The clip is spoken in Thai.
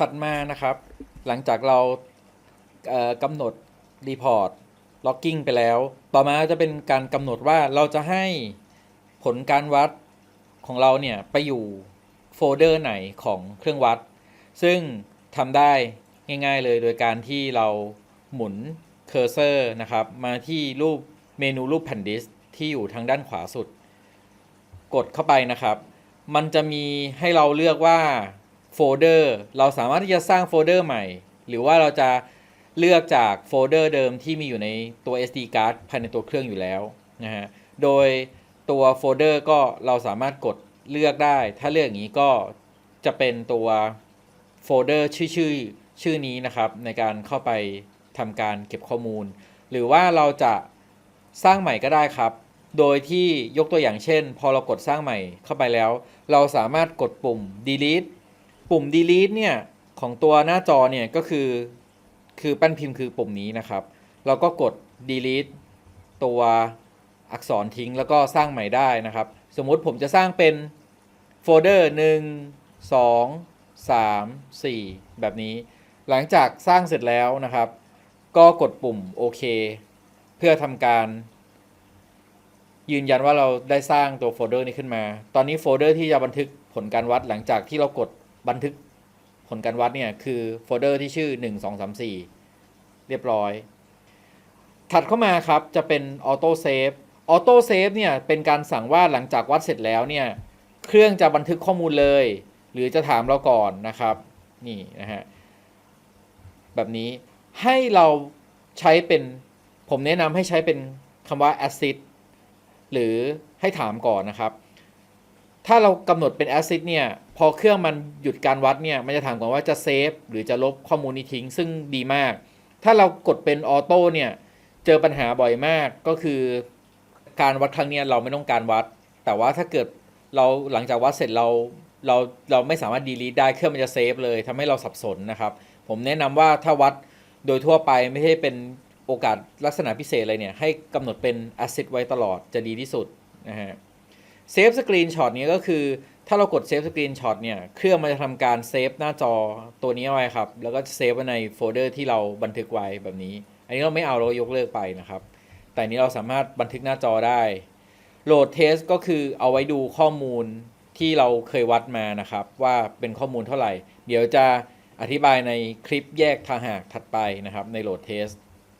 ถัดมานะครับ หลังจากเรากำหนดรีพอร์ตล็อกกิ้งไปแล้ว ต่อมาจะเป็นการกำหนดว่าเราจะให้ผลการวัดของเราเนี่ย ไปอยู่โฟลเดอร์ไหนของเครื่องวัด ซึ่งทำได้ง่ายๆเลยโดยการที่เราหมุนเคอร์เซอร์นะครับ มาที่รูปเมนูรูปแผ่นดิสที่อยู่ทางด้านขวาสุด กดเข้าไปนะครับ มันจะมีให้เราเลือกว่า โฟลเดอร์เราสามารถที่จะสร้างโฟลเดอร์ใหม่ หรือว่าเราจะเลือกจากโฟลเดอร์เดิมที่มีอยู่ในตัว SD card ภายในตัวเครื่องอยู่แล้วนะฮะโดยตัวโฟลเดอร์ก็เราสามารถกดเลือกได้ ถ้าเลือกอย่างนี้ก็จะเป็นตัวโฟลเดอร์ชื่อชื่อชื่อนี้นะครับ ในการเข้าไปทำการเก็บข้อมูล หรือว่าเราจะสร้างใหม่ก็ได้ครับ โดยที่ยกตัวอย่างเช่น พอเรากดสร้างใหม่เข้าไปแล้ว เราสามารถกดปุ่ม delete ปุ่ม delete เนี่ย ของตัวหน้าจอเนี่ย ก็คือ คือแป้นพิมพ์คือปุ่มนี้นะครับ เราก็กด delete ตัวอักษรทิ้งแล้วก็สร้างใหม่ได้นะครับ สมมุติผมจะสร้างเป็นโฟลเดอร์1 2 3 4แบบนี้ หลังจากสร้างเสร็จแล้วนะครับ ก็กดปุ่มโอเคเพื่อทำการยืนยันว่าเราได้สร้างตัวโฟลเดอร์นี้ขึ้นมา ตอนนี้โฟลเดอร์ที่จะบันทึกผลการวัดหลังจากที่เรากด บันทึกผลการวัดเนี่ยคือโฟลเดอร์ที่ชื่อ 1 2 3 4 เรียบร้อย ถัดเข้ามาครับจะเป็นออโต้เซฟออโต้เซฟเนี่ยเป็นการสั่งว่าหลังจากวัดเสร็จแล้วเนี่ยเครื่องจะบันทึกข้อมูลเลย หรือจะถามเราก่อนนะครับนี่นะฮะแบบนี้ให้เราใช้เป็นผมแนะนำให้ใช้เป็นคำว่า assist หรือให้ถามก่อนนะครับ ถ้าเรากำหนดเป็น assist เนี่ยพอเครื่องมันหยุดการวัดเนี่ยมันจะถามก่อนว่าจะเซฟหรือจะลบข้อมูลนี้ทิ้ง ซึ่งดีมาก ถ้าเรากดเป็นออโต้เนี่ยเจอปัญหาบ่อยมากก็คือการวัดครั้งนี้เราไม่ต้องการวัด แต่ว่าถ้าเกิดเราหลังจากวัดเสร็จเราเราเราไม่สามารถดีลีทได้เครื่องมันจะเซฟเลยทำให้เราสับสนนะครับ ผมแนะนำว่าถ้าวัดโดยทั่วไปไม่ใช่เป็นโอกาสลักษณะพิเศษอะไรเนี่ยให้กำหนดเป็น asset ไว้ตลอดจะดีที่สุดนะฮะ เซฟสกรีนช็อตนี้ก็คือ ถ้าเรากดเซฟสกรีนช็อตเนี่ย เครื่องมันจะทำการเซฟหน้าจอตัวนี้ไว้ครับ แล้วก็เซฟไว้ในโฟลเดอร์ที่เราบันทึกไว้แบบนี้ อันนี้เราไม่เอาเรายกเลิกไปนะครับ แต่อันนี้เราสามารถบันทึกหน้าจอได้โหลดเทสก็คือเอาไว้ดูข้อมูลที่เราเคยวัดมานะครับ ว่าเป็นข้อมูลเท่าไหร่ เดี๋ยวจะอธิบายในคลิปแยกทางหากถัดไปนะครับในโหลดเทส